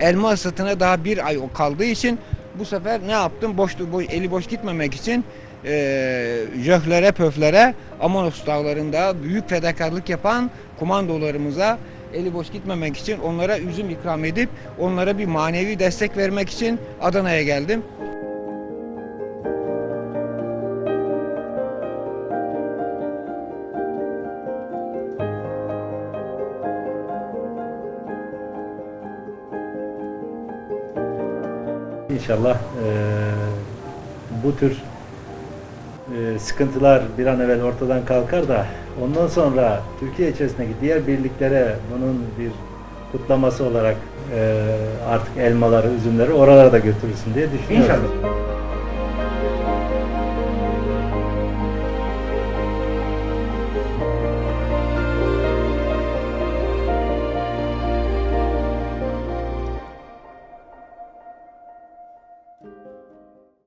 elma hasatına daha bir ay kaldığı için bu sefer ne yaptım? Boş, boş eli boş gitmemek için e, jöhlere pöflere Amonos dağlarında büyük fedakarlık yapan komandolarımıza eli boş gitmemek için onlara üzüm ikram edip onlara bir manevi destek vermek için Adana'ya geldim. İnşallah eee, bu tür eee, sıkıntılar bir an evvel ortadan kalkar da ondan sonra Türkiye içerisindeki diğer birliklere bunun bir kutlaması olarak eee, artık elmaları, üzümleri oralara da götürürsün diye düşünüyorum. İnşallah.